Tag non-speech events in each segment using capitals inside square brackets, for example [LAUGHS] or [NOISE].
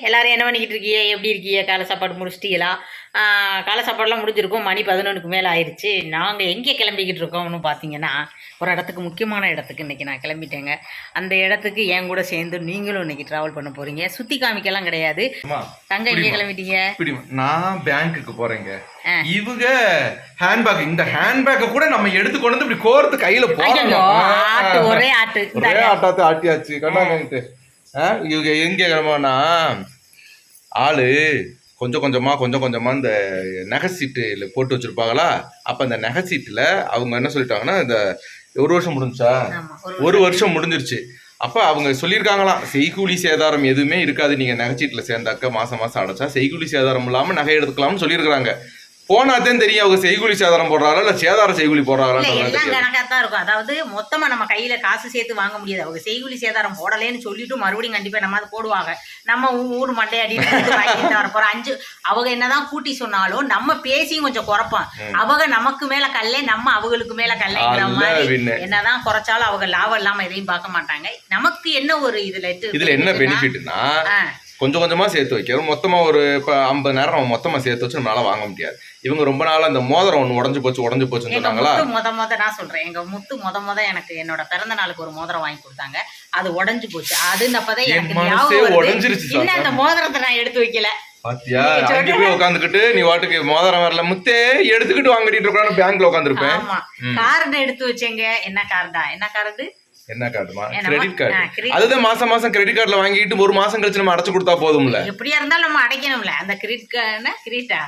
எல்லாரும் என்ன பண்ணிக்கிட்டு இருக்கீங்க எப்படி இருக்கீங்க காலை சாப்பாடு முடிச்சிட்டீங்களா? காலை சாப்பாடுலாம் முடிஞ்சிருக்கும். மணி பதினொன்றுக்கு மேலே ஆயிடுச்சு. நாங்கள் எங்கே கிளம்பிக்கிட்டு இருக்கோம்னு பார்த்தீங்கன்னா ஒரு இடத்துக்கு முக்கியமான இடத்துக்கு இன்றைக்கி நான் கிளம்பிட்டேங்க. அந்த இடத்துக்கு என் கூட சேர்ந்து நீங்களும் இன்னைக்கு ட்ராவல் பண்ண போகிறீங்க சுற்றி காமிக்கலாம் கிடையாது. தங்க எங்கே? கிளம்பிட்டீங்க? நான் பேங்க்குக்கு போறேங்க. ஆ. இவங்க ஹேண்ட்பேக் இந்த ஹேண்ட்பேக்கை கூட நம்ம எடுத்து கொண்டு வந்து இப்படி கோர்த்து கையில ஆட்டு ஒரே ஆட்டு. ஒரே. ஆட்டாத்து ஆட்டியாச்சு. கண்ணாங்கிட்டு இவங்க எங்க கிளம்புனா ஆளு கொஞ்சம் கொஞ்சமா கொஞ்சம் கொஞ்சமா இந்த நகை சீட்டுல போட்டு வச்சிருப்பாங்களா? அப்ப அந்த நகை சீட்டுல அவங்க என்ன சொல்லிட்டாங்கன்னா இந்த ஒரு வருஷம் முடிஞ்சா ஒரு வருஷம். முடிஞ்சிருச்சு. அப்ப அவங்க சொல்லியிருக்காங்களாம் செய்கூலி சேதாரம் எதுவுமே இருக்காது. நீங்க நகைச்சீட்டுல சேர்ந்தாக்க மாசம் மாசம் அடைச்சா செய்கூலி சேதாரம் இல்லாம நகை எடுத்துக்கலாம்னு சொல்லியிருக்காங்க போனாதான் தெரியும் அவங்க செய்கூலி சேதாரம் போடுறாங்களா இல்ல சேதார செய்கூலி இல்ல போடுறாங்களான்னு எல்லாம் கணக்காக தான் இருக்கும். அதாவது மொத்தமா நம்ம கையில காசு சேர்த்து வாங்க முடியாது. அவங்க செய்குலி சேதாரம் போடலேன்னு சொல்லிட்டு மறுபடியும் கண்டிப்பா நம்ம அதை போடுவாங்க. நம்ம ஊர் மண்டையாடி வர போறோம் அஞ்சு அவங்க என்னதான் கூட்டி சொன்னாலும் நம்ம பேசியும் கொஞ்சம் குறைப்போம். அவங்க நமக்கு மேல கல்லே நம்ம அவங்களுக்கு மேல கல்லைங்கிற மாதிரி. என்னதான் குறைச்சாலும் அவங்க லாபம் இல்லாம எதையும் பார்க்க மாட்டாங்க. நமக்கு என்ன ஒரு இதுல இதுல என்ன பெனிஃபிட்னா கொஞ்சம் கொஞ்சமா சேர்த்து வைக்கிறோம். மொத்தமா ஒரு இப்ப ஐம்பதாயிரம் நம்ம மொத்தமா சேர்த்து வச்சு நம்மளால வாங்க முடியாது. இவங்க ரொம்ப நாளா அந்த மோதிரம் ஒண்ணு உடஞ்சு போச்சு உடஞ்சு போச்சுன்னு சொன்னாங்களா? முத முத நான் சொல்றேன். எங்க முத்து முத முத எனக்கு என்னோட பிறந்த நாளுக்கு ஒரு மோதிரம் வாங்கி கொடுத்தாங்க. அது உடைஞ்சு போச்சு. அது அப்பதான் என் எனக்கு. உடைஞ்சிருச்சு இன்னும். அந்த மோதிரத்தை நான் எடுத்து வைக்கல. பாத்தியா? நீங்க அங்க சொல்ற- போய் உட்காந்துக்கிட்டு நீ வாட்டுக்கு மோதிரம் வரல. முத்தே எடுத்துக்கிட்டு வாங்கிட்டு இருக்கான்னு பேங்க்ல உட்காந்துருப்பேன் கார்டு எடுத்து வச்சேங்க. என்ன கார்டா என்ன கார்டு என்ன கார்டுமா? கிரெடிட் கார்டு அதுதான் மாசம் மாசம் கிரெடிட் கார்டுல வாங்கிட்டு ஒரு மாசம் கழிச்சு நம்ம அடைச்சு கொடுத்தா போதும்ல? எப்படியா இருந்தாலும் நம்ம அடைக்கணும்ல. அந்த கிரெடிட் கார்டு கிரெடிட்டா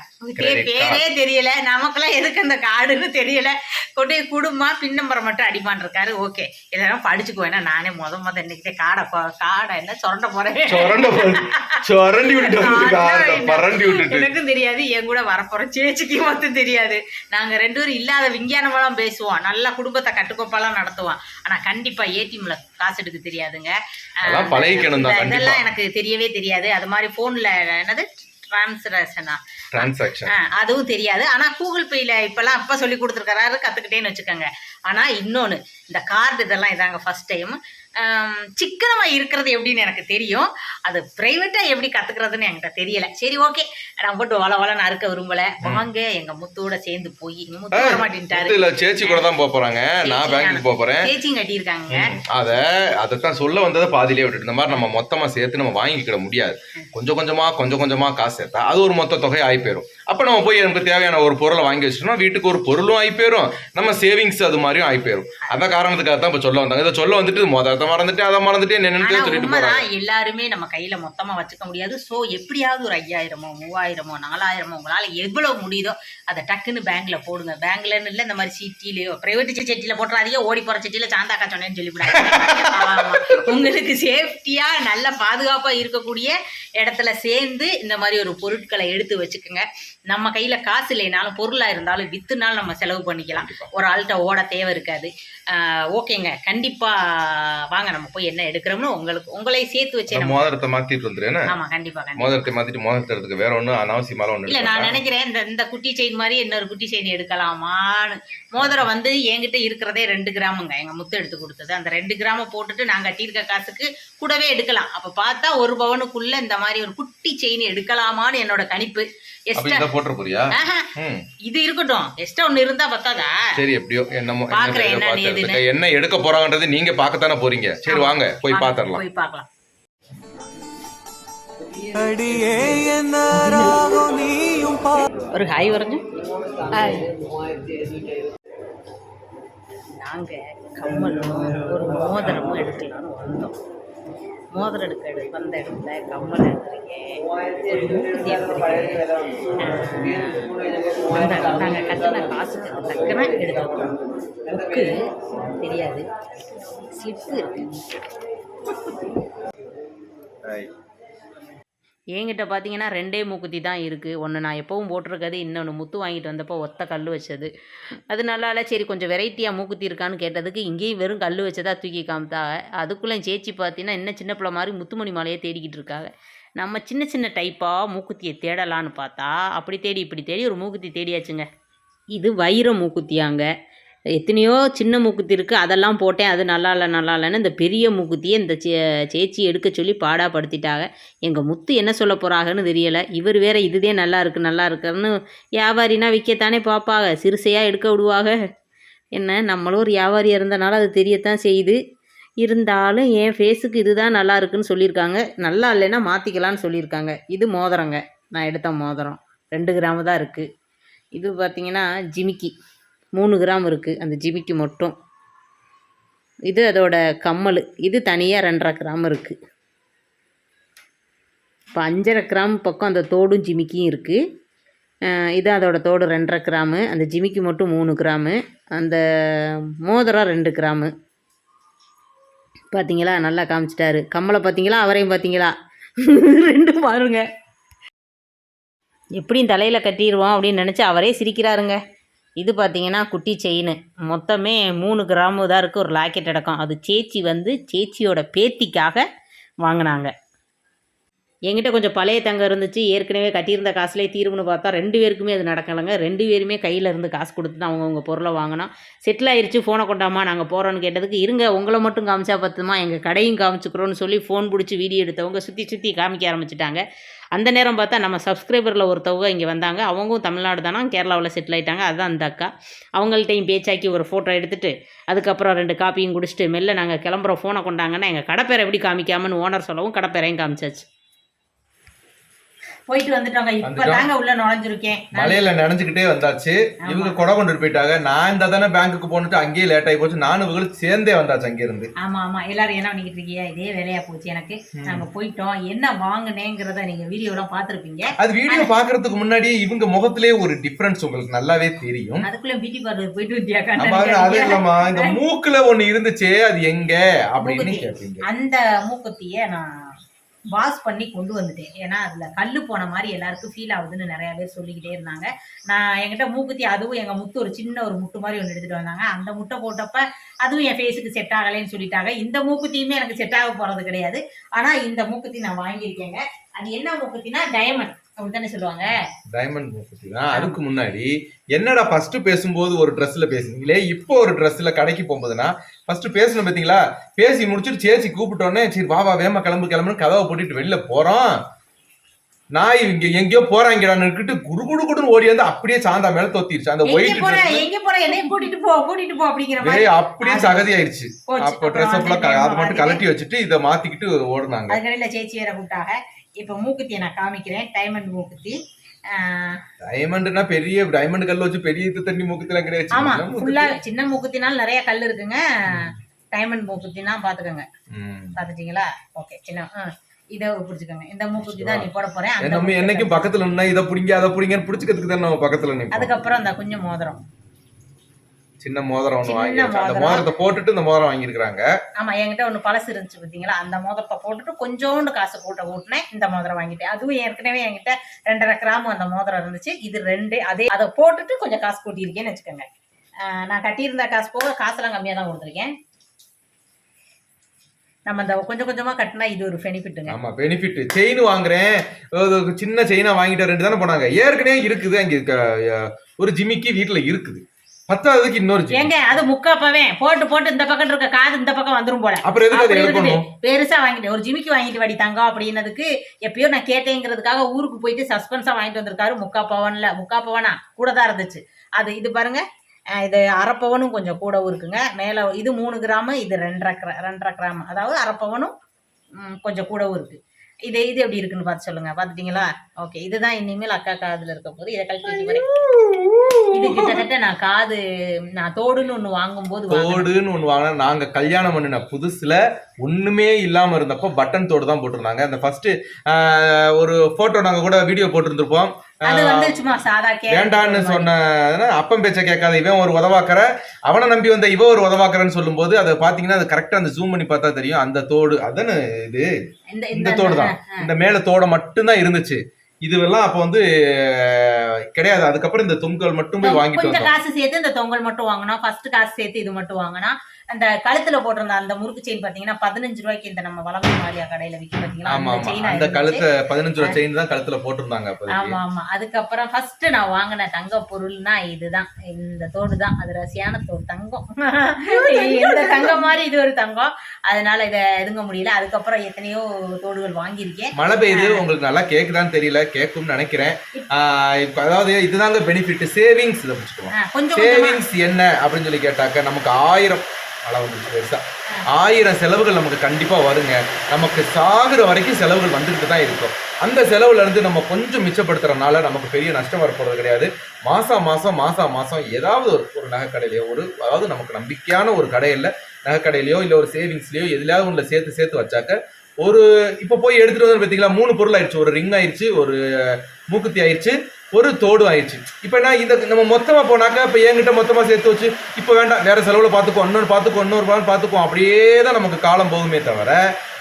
பேரே தெரியல. நமக்கெல்லாம் எதுக்கு அந்த கார்டுன்னு தெரியல. கொண்டு குடும்பமா பின் நம்பரை மட்டும் அடிப்பான் இருக்காரு. ஓகே. இதெல்லாம் படிச்சுக்குவேன் ஏன்னா நானே முத முத இன்னைக்கு காடை காடை என்ன சுரண்ட போறேன். சொரண்ட. சொரண்டி விட்டுட்டு. எனக்கும் தெரியாது. என் கூட வரப்போற சேச்சிக்கு மட்டும் தெரியாது. நாங்க ரெண்டு பேரும் இல்லாத விஞ்ஞானமெல்லாம் பேசுவோம். நல்லா குடும்பத்தை கட்டுக்கோப்பாலாம் நடத்துவோம். ஆனா கண்டிப்பா ஏடிஎம்ல காசு எடுக்க தெரியாதுங்க. இதெல்லாம் எனக்கு தெரியவே தெரியாது. அது மாதிரி போன்ல என்னது? டிரான்ஸ்லேஷனா டிரான்சாக்ஷன் அதுவும் தெரியாது. ஆனா கூகுள் பேல இப்பெல்லாம் அப்பா சொல்லி கொடுத்துருக்காரு கத்துக்கிட்டேன்னு வச்சுக்கோங்க. ஆனா இன்னொன்னு இந்த கார்டு இதெல்லாம் இதாங்க ஃபர்ஸ்ட் டைம் சிக்கனமா இருக்கிறது எப்படின்னு எனக்கு தெரியும். அது பிரைவேட்டா எப்படி கத்துக்கிறதுன்னு என்கிட்ட தெரியல. சரி ஓகே நான் போட்டு வள வளன்னு அறுக்க விரும்பல. வாங்க எங்க முத்தோட சேர்ந்து போய் முத்து வர மாட்டேன்ட்டாரு. இல்ல சேச்சி கூட தான் போறாங்க. நான் பேங்க்குக்கு போப் போறேன். சேச்சியும் கட்டியிருக்காங்க. அத அதைத்தான் சொல்ல வந்ததை பாதியிலே விட்டுட்டு இந்த மாதிரி நம்ம மொத்தமா சேர்த்து நம்ம வாங்கிக்கிட முடியாது. கொஞ்சம் கொஞ்சமா கொஞ்சம் கொஞ்சமா காசு சேர்த்தா அது ஒரு மொத்த தொகை ஆகி போயிரும். அப்ப நம்ம போய் நமக்கு தேவையான ஒரு பொருளை வாங்கி வச்சிட்டோம்னா வீட்டுக்கு ஒரு பொருளும் ஆகி போயிரும் நம்ம சேவிங்ஸ் அது மாதிரியும் ஆகி போயிரும் அந்த காரணத்துக்காக தான் இப்ப சொல்ல வந்தாங்க. இதை சொல்ல வந்துட்டு மொதத்தை மறந்துட்டு அதை மறந்துட்டு என்னன்னு சொல்லிட்டு உண்மைதான். எல்லாருமே நம்ம கையில மொத்தமா வச்சுக்க முடியாது. சோ எப்படியாவது ஒரு ஐயாயிரமோ மூவாயிரமோ நாலாயிரமோ உங்களால எவ்வளவு முடியுதோ அதை டக்குன்னு பேங்க்ல போடுங்க. பேங்க்லன்னு இல்ல இந்த மாதிரி சீட்டிலயோ பிரைவேட் செட்டில போட்டுறாதீங்க. ஓடி போற செட்டில சாந்தாக்கா சொன்னேன்னு சொல்லிவிடாங்க. உங்களுக்கு சேஃப்டியா நல்ல பாதுகாப்பா இருக்கக்கூடிய இடத்துல சேர்ந்து இந்த மாதிரி ஒரு பொருட்களை எடுத்து வச்சுக்கோங்க. நம்ம கையில காசு இல்லைனாலும் பொருளா இருந்தாலும் வித்துனாலும் நம்ம செலவு பண்ணிக்கலாம். ஒரு ஆள்கிட்ட ஓட தேவை இருக்காது. ஓகேங்க. கண்டிப்பா வாங்க நம்ம போய் என்ன எடுக்கிறோம்னு உங்களுக்கு உங்களை சேர்த்து வச்சே மோதிரத்தை மாத்திட்டு வந்துருன்னு ஆமா கண்டிப்பா கண்டிப்பா. மோதிரத்தை மாத்திட்டு மோதிரத்தை எடுத்துக்க வேற ஒண்ணும் அனாவசியமால ஒண்ணு இல்ல நான். நினைக்கிறேன் இந்த இந்த குட்டி செயின் மாதிரி இன்னொரு குட்டி செயின் எடுக்கலாமான்னு. மோதிரம் வந்து என்கிட்ட இருக்கிறதே ரெண்டு கிராமுங்க. எங்க முத்து எடுத்து கொடுத்தது. அந்த ரெண்டு கிராம போட்டுட்டு நான் கட்டியிருக்க காசுக்கு கூடவே எடுக்கலாம். அப்ப பார்த்தா ஒரு பவனுக்குள்ள இந்த மாதிரி ஒரு குட்டி செயின் எடுக்கலாமான்னு என்னோட கணிப்பு. அப்ப எஸ்டா. இதை போட்டுற போறியா ஆஹா, ம். இது இருக்கட்டும். எஸ்டா ஒண்ணு இருந்தா பத்தாதா? சரி எப்படியோ என்னமோ என்ன எடுக்க போறாங்கன்றது நீங்க பார்க்கத்தானே போறீங்க. சரி வாங்க போய் வாங்க, பாத்துரலாம். போய் பார்க்கலாம் அடியே என்ன ராகம் நீயும் பா ஒரு ஹாய் வரைஞ்சு ஹாய். நாங்க கம்மலும் ஒரு மோதிரமும் எடுக்கலாம்னு வந்தோம். மோதிரம் எடுக்க எடு- வந்த இடத்துல கம்மல் எடுத்துருக்கேன். அந்த நாங்கள் கட்டின காசுக்கு தக்கன எடுத்துக்கிறோம் புக்கு தெரியாது ஸ்லிப்பு இருக்கு என்கிட்ட பார்த்தீங்கன்னா ரெண்டே மூக்குத்தி தான் இருக்குது ஒன்று நான் எப்போவும் போட்டிருக்கிறது இன்னொன்று முத்து வாங்கிட்டு வந்தப்போ ஒத்த கல் வச்சது. அதனால சரி கொஞ்சம் வெரைட்டியாக மூக்குத்தி இருக்கான்னு கேட்டதுக்கு இங்கேயும் வெறும் கல் வச்சதா தூக்கி காமித்தாங்க. அதுக்குள்ளே சேச்சி பார்த்தீங்கன்னா இன்னும் சின்ன பிள்ளை மாதிரி முத்துமணி மாலையை தேடிக்கிட்டு இருக்காங்க. நம்ம சின்ன சின்ன டைப்பாக மூக்குத்தியை தேடலான்னு பார்த்தா அப்படி தேடி இப்படி தேடி ஒரு மூக்குத்தி தேடியாச்சுங்க. இது வைர மூக்குத்தியாங்க. எத்தனையோ சின்ன மூக்குத்தி இருக்குது அதெல்லாம் போட்டேன். அது நல்லா இல்லை நல்லா இல்லைன்னு இந்த பெரிய மூக்குத்தியை இந்த சே சேச்சி எடுக்க சொல்லி பாடாப்படுத்திட்டாங்க. எங்கள் முத்து என்ன சொல்ல போகிறாங்கன்னு தெரியலை. இவர் வேற இதுதே நல்லா இருக்குது நல்லா இருக்குன்னு வியாபாரினா விற்கத்தானே பார்ப்பாங்க. சிறுசையாக எடுக்க விடுவாங்க. என்ன நம்மளும் ஒரு வியாபாரியாக இருந்தனால அது தெரியத்தான் செய்யுது. இருந்தாலும் என் ஃபேஸுக்கு இதுதான் நல்லா இருக்குன்னு சொல்லியிருக்காங்க. நல்லா இல்லைன்னா மாற்றிக்கலான்னு சொல்லியிருக்காங்க. இது மோதிரங்க. நான் எடுத்த மோதிரம். ரெண்டு கிராமு தான் இருக்குது இது பார்த்திங்கன்னா ஜிமிக்கி. மூணு கிராம் இருக்குது அந்த ஜிமிக்கு மட்டும். இது அதோட கம்மல் இது தனியாக ரெண்டரை கிராம் இருக்குது இப்போ அஞ்சரை கிராம் பக்கம் அந்த தோடும் ஜிமிக்கியும் இருக்குது இது அதோட தோடு ரெண்டரை கிராமு அந்த ஜிமிக்கி மட்டும் மூணு கிராமு அந்த மோதிரம் ரெண்டு கிராமு. பார்த்தீங்களா நல்லா காமிச்சிட்டாரு. கம்மலை பார்த்தீங்களா அவரையும் பார்த்தீங்களா [LAUGHS] ரெண்டும் பாருங்க. எப்படியும் தலையில் கட்டிடுவோம் அப்படின்னு நினச்சி அவரே சிரிக்கிறாருங்க. இது பார்த்தீங்கன்னா குட்டி செயின். மொத்தமே மூணு கிராமு தான் இருக்குது ஒரு லாக்கெட் அடக்கம். அது சேச்சி வந்து சேச்சியோட பேத்திக்காக வாங்கினாங்க. என்கிட்ட கொஞ்சம் பழைய தங்கம் இருந்துச்சு. ஏற்கனவே கட்டியிருந்த காசுலேயே தீர்வுன்னு பார்த்தா ரெண்டு பேருக்குமே அது நடக்கலைங்க. ரெண்டு பேருமே கையில் இருந்து காசு கொடுத்து தான் அவங்கவுங்க பொருளை வாங்கினோம். செட்டில் ஆயிடுச்சு ஃபோனை கொண்டாமா நாங்கள் போகிறோன்னு கேட்டதுக்கு இருங்க உங்களை மட்டும் காமிச்சா பார்த்துமா எங்கள் கடையும் காமிச்சுக்கிறோன்னு சொல்லி ஃபோன் பிடிச்சி வீடியோ எடுத்தவங்க சுற்றி சுற்றி காமிக்க ஆரம்பிச்சிட்டாங்க. அந்த நேரம் பார்த்தா நம்ம சப்ஸ்கிரைபரில் ஒருத்தவங்க இங்கே வந்தாங்க. அவங்களும் தமிழ்நாடு தானா? கேரளாவில் செட்டில் ஆயிட்டாங்க. அதுதான் அந்த அக்கா. அவங்கள்ட்டையும் பேச்சாக்கி ஒரு ஃபோட்டோ எடுத்துகிட்டு அதுக்கப்புறம் ரெண்டு காப்பியும் குடிச்சிட்டு மெல்ல நாங்கள் கிளம்புற ஃபோனை கொண்டாங்கன்னா எங்கள் கடைப்பேரை எப்படி காமிக்காமன்னு ஓனர் சொல்லவும் கடைப்பேரையும் காமிச்சாச்சு. போயிட்டு வந்துட்டோங்க. இப்போ. தாங்க உள்ள நுழைஞ்சிருக்கேன். மலையில நினைஞ்சுக்கிட்டே வந்தாச்சு. இவங்க கொடை கொண்டு போயிட்டாங்க. நான் இந்த தானே பேங்க்குக்கு போனுட்டு அங்கேயே லேட் ஆகி போச்சு. நானும் இவங்களுக்கு சேர்ந்தே வந்தாச்சு அங்கே இருந்து ஆமா ஆமா. எல்லாரும் என்ன பண்ணிக்கிட்டு இருக்கீங்க? இதே வேலையா போச்சு எனக்கு. நாங்க போயிட்டோம். என்ன வாங்குனேங்கிறத நீங்க வீடியோலாம் பார்த்துருப்பீங்க. அது வீடியோ பாக்குறதுக்கு முன்னாடியே இவங்க முகத்திலே ஒரு டிஃபரன்ஸ் உங்களுக்கு நல்லாவே தெரியும். அதுக்குள்ள பியூட்டி பார்லர் போயிட்டு பாருங்க அது வந்தியா இல்லம்மா. இந்த மூக்குல ஒண்ணு இருந்துச்சே அது எங்க? அப்படின்னு. கேட்பீங்க. அந்த மூக்குத்திய நான் வாஷ் பண்ணி கொண்டு வந்துட்டேன். ஏன்னா அதில் கல் போன மாதிரி எல்லாருக்கும் ஃபீல் ஆகுதுன்னு நிறையா பேர் சொல்லிக்கிட்டே இருந்தாங்க. நான் என்கிட்ட மூக்குத்தி அதுவும் எங்கள் முத்து ஒரு சின்ன ஒரு முட்டு மாதிரி ஒன்று எடுத்துகிட்டு வந்தாங்க. அந்த முட்டை போட்டப்ப அதுவும் என் ஃபேஸுக்கு செட் ஆகலைன்னு சொல்லிட்டாங்க. இந்த மூக்குத்தியுமே எனக்கு செட் ஆக போகிறது கிடையாது. ஆனால் இந்த மூக்குத்தி நான் வாங்கியிருக்கேங்க. அது என்ன மூக்குத்தினா டைமண்ட் அப்படின்னு தானே சொல்லுவாங்க? டைமண்ட் மூக்குத்தி தான். அதுக்கு முன்னாடி என்னடா ஃபர்ஸ்ட் பேசும்போது ஒரு ட்ரெஸ்ல பேசுனீங்களே? இப்போ ஒரு ட்ரெஸ்ல கடைக்கு போகும்போதுனா ஃபர்ஸ்ட் பேசணும் பாத்தீங்களா? பேசி முடிச்சுட்டு சேச்சி கூப்பிட்டோன்னே சரி வா வா வேமா கிளம்பு கிளம்புன்னு கதவை போட்டுட்டு வெளில போறோம். நாய் இங்க எங்கேயோ போறாங்கடான்னு இருக்கிட்டு குடு குடு குடுன்னு ஓடி வந்து அப்படியே சாந்தா மேல தொத்திருச்சு. அந்த ஒயிட் எங்க போற என்னையும் கூட்டிட்டு போ கூட்டிட்டு போ அப்படிங்கிற மாதிரி. அப்படியே சகதி ஆயிடுச்சு போச்சு. அப்போ ட்ரெஸ் வந்து அது மட்டும் கலட்டி வச்சுட்டு இதை மாத்திக்கிட்டு ஓடுனாங்க. அதுக்கடையில் சேச்சி வேற கூப்பிட்டாங்க. இப்போ மூக்குத்தியை நான் காமிக்கிறேன் டைமண்ட் மூக்குத்தி. டைமண்ட்னா பெரிய டைமண்ட் கல்ல வச்சு பெரிய இது தண்ணி மூக்கத்துல கிடையாது. ஆமா. ஃபுல்லா சின்ன மூக்குத்தினால நிறைய கல் இருக்குங்க. டைமண்ட் மூக்குத்தினா பாத்துக்கோங்க. பாத்துட்டீங்களா ஓகே சின்ன இதை பிடிச்சிக்கோங்க. இந்த மூக்குத்தி தான் நீ போட போறேன். நம்ம என்னைக்கும் பக்கத்துல நின்னா இதை பிடிங்க அதை பிடிங்கன்னு பிடிச்சிக்கிறதுக்கு தான் நம்ம பக்கத்துல நிப்போம். அதுக்கப்புறம் அந்த குஞ்சு மோதிரம். சின்ன மோதிரம் ஒண்ணு சின்ன வாங்கி அந்த. மோதிரத்தை போட்டுட்டு இந்த மோதிரம் வாங்கியிருக்காங்க ஆமா என்கிட்ட ஒன்று பழசு இருந்துச்சு பார்த்தீங்களா அந்த மோதிரத்தை போட்டுட்டு கொஞ்சோண்டு காசு போட்டு ஊட்டினேன் இந்த மோதிரம் வாங்கிட்டேன். அதுவும் ஏற்கனவே என்கிட்ட ரெண்டரை கிராம் அந்த மோதிரம் இருந்துச்சு. இது ரெண்டு அதே அதை போட்டுட்டு கொஞ்சம் காசு கூட்டியிருக்கேன்னு வச்சுக்கோங்க. நான் கட்டியிருந்த காசு போக காசுலாம் கம்மியாக தான் கொடுத்துருக்கேன். நம்ம இந்த கொஞ்சம் கொஞ்சமா கட்டினா இது ஒரு பெனிஃபிட்டுங்க ஆமா பெனிஃபிட் செயின் வாங்குறேன். சின்ன செயினா வாங்கிட்டு ரெண்டு தானே போனாங்க. ஏற்கனவே இருக்குது அங்க ஒரு ஜிமிக்கி வீட்டுல இருக்குது. பத்தாவதுக்கு இன்னொரு ஏங்க அது முக்காப்பவே. போட்டு போட்டு இந்த பக்கம் இருக்க காது இந்த பக்கம் வந்துரும் போல. அப்புறம் எதுக்கு பெருசா வாங்கிட்டேன் ஒரு ஜிமிக்கி வாங்கிட்டு வாடி தங்கம் அப்படின்னதுக்கு எப்பயோ நான் கேட்டேங்கிறதுக்காக ஊருக்கு போயிட்டு சஸ்பென்ஸா வாங்கிட்டு வந்திருக்காரு முக்கா பவன்ல முக்கா பவனா கூட தான் இருந்துச்சு. அது இது பாருங்க. இது அரைப்பவனும் கொஞ்சம் கூடவும் இருக்குங்க மேலே இது மூணு கிராமு இது ரெண்டரை ரெண்டரை கிராம். அதாவது அரைப்பவனும் கொஞ்சம் கூடவும் இருக்கு இது இது எப்படி இருக்குன்னு பார்த்து சொல்லுங்க. பார்த்துட்டீங்களா? ஓகே இதுதான் இனிமேல் அக்கா காதுல இருக்க போது இதை கழிச்சு இது கிட்டத்தட்ட நான் காது நான் தோடுன்னு ஒன்று வாங்கும்போது வாங்கினேன். தோடுன்னு ஒண்ணு வாங்கினா நாங்க கல்யாணம் பண்ணின புதுசுல ஒண்ணுமே இல்லாம இருந்தப்போ பட்டன் தோடு தான் போட்டிருந்தாங்க. அந்த ஃபர்ஸ்ட் ஒரு போட்டோ நாங்க கூட வீடியோ போட்டிருந்திருப்போம். வேண்டான்னு சொன்ன அப்பம் பேச்ச கேட்காத இவன் ஒரு உதவாக்கற அவனை நம்பி வந்த இவ ஒரு உதவாக்கறன்னு சொல்லும்போது அதை பாத்தீங்கன்னா அது கரெக்டா அந்த ஜூம் பண்ணி பார்த்தா தெரியும். அந்த தோடு அதானே இது இந்த தோடு தான். இந்த மேல தோட மட்டும்தான் இருந்துச்சு. இதுவெல்லாம் அப்ப வந்து கிடையாது. அதுக்கப்புறம் இந்த தும்கள் மட்டும் போய் வாங்கிட்டு காசு சேர்த்து இந்த தொங்கல் மட்டும் வாங்கினோம். ஃபர்ஸ்ட் காசு சேர்த்து இது மட்டும் வாங்கினா அந்த கழுத்துல போட்டிருந்த அந்த முறுக்கு செயின் பாத்தீங்கன்னா பதினஞ்சு ரூபாய்க்கு இந்த நம்ம வளர்ந்த மாரியா கடையில விற்கும் பாத்தீங்களா? ஆமா அந்த கழுத்தை பதினஞ்சு ரூபா செயின் தான் கழுத்துல போட்டிருந்தாங்க ஆமா ஆமா அதுக்கப்புறம் ஃபர்ஸ்ட் நான் வாங்கின தங்க பொருள்னா இதுதான். இந்த தோடு தான். அது ரசியான தோடு. தங்கம். இந்த தங்கம் மாதிரி இது ஒரு தங்கம். அதனால இதை எதுங்க முடியல. அதுக்கப்புறம் எத்தனையோ தோடுகள் வாங்கியிருக்கேன். மழை பெய்யுது. உங்களுக்கு நல்லா கேக்குதான்னு தெரியல. கேட்கும்னு நினைக்கிறேன். அதாவது இதுதாங்க பெனிஃபிட் சேவிங்ஸ் இதை கொஞ்சமா சேவிங்ஸ் என்ன அப்படின்னு சொல்லி கேட்டாக்க நமக்கு ஆயிரம் அளவு கொஞ்சம் பெருசாக ஆயிரம் செலவுகள் நமக்கு கண்டிப்பாக வருங்க. நமக்கு சாகுற வரைக்கும் செலவுகள் வந்துக்கிட்டு தான் இருக்கும். அந்த செலவுலேருந்து நம்ம கொஞ்சம் மிச்சப்படுத்துறதுனால நமக்கு பெரிய நஷ்டம் வரப்போகிறது கிடையாது. மாதம் மாதம் மாதம் மாதம் ஏதாவது ஒரு ஒரு நகைக்கடையிலையோ ஒரு அதாவது நமக்கு நம்பிக்கையான ஒரு கடையில் நகைக்கடையிலையோ இல்லை ஒரு சேவிங்ஸ்லையோ எதுலையாவது ஒன்றில் சேர்த்து சேர்த்து வச்சாக்க ஒரு இப்போ போய் எடுத்துகிட்டு வந்து பார்த்தீங்களா மூணு பொருள் ஆயிடுச்சு. ஒரு ரிங் ஆயிடுச்சு ஒரு மூக்குத்தி ஆயிடுச்சு. ஒரு தோடு ஆயிடுச்சு. இப்போ என்ன இந்த நம்ம மொத்தமாக போனாக்கா இப்போ என்கிட்ட மொத்தமாக சேர்த்து வச்சு இப்போ வேண்டாம் வேறு செலவில் பார்த்துக்கோ இன்னொன்று பார்த்துக்கோ இன்னொரு பால் பார்த்துக்கோ அப்படியே தான் நமக்கு காலம் போகுமே தவிர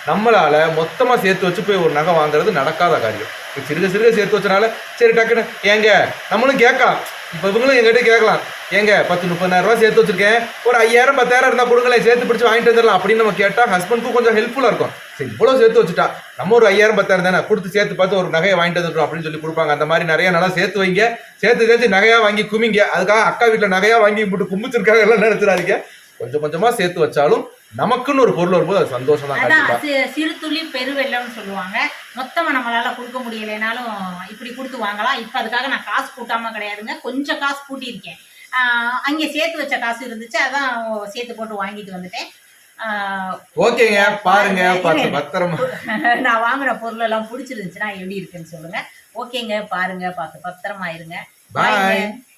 நம்மளால் மொத்தமாக சேர்த்து வச்சு போய் ஒரு நகை வாங்குறது நடக்காத காரியம். இப்போ சிறுக சிறுக சேர்த்து வச்சனால சரி டக்குன்னு ஏங்க நம்மளும் கேட்கலாம். இப்போ இவங்களும் எங்கிட்ட கேட்கலாம். ஏங்க பத்து முப்பதாயிரம் ரூபாய் சேர்த்து வச்சிருக்கேன். ஒரு ஐயாயிரம் பத்தாயிரம் இருந்தால் கொடுங்களேன் சேர்த்து பிடிச்சி வாங்கிட்டு வந்துடலாம் அப்படின்னு நம்ம கேட்டால் ஹஸ்பண்ட்க்கும் கொஞ்சம் ஹெல்ப்ஃபுல்லாக இருக்கும். சரி இவ்வளோ சேர்த்து வச்சுட்டா. நம்ம ஒரு ஐயாயிரம் பத்தாயிரம் தானே? கொடுத்து சேர்த்து பார்த்து ஒரு நகையை வாங்கிட்டு வந்துட்டோம் அப்படின்னு சொல்லி கொடுப்பாங்க. அந்த மாதிரி நிறைய நல்லா சேர்த்து வைங்க. சேர்த்து சேர்த்து நகையா வாங்கி குமிங்க. அதுக்காக அக்கா வீட்டில் நகையா வாங்கி போட்டு கும்பிச்சிருக்காங்க. எல்லாம் நினைச்சிடாதீங்க. கொஞ்சம் கொஞ்சமா சேர்த்து வச்சாலும் நமக்குன்னு ஒரு பொருள் வரும்போது அது சந்தோஷம் தான் சிறு துளி பெருவெள்ளம்னு சொல்லுவாங்க. மொத்தமா நம்மளால கொடுக்க முடியலைனாலும் இப்படி கொடுத்து வாங்கலாம். இப்போ அதுக்காக நான் காசு கூட்டாம கிடையாதுங்க. கொஞ்சம் காசு கூட்டியிருக்கேன். அங்கே சேர்த்து வச்ச காசு இருந்துச்சு. அதான் சேர்த்து போட்டு வாங்கிட்டு வந்துட்டேன். ஓகேங்க பாருங்க பத்திரமா. [LAUGHS] நான் வாங்கின பொருள் எல்லாம் பிடிச்சிருந்துச்சுன்னா எப்படி இருக்குன்னு சொல்லுங்க. ஓகேங்க பாருங்க பார்த்து பத்திரமா இருங்க. ங்க.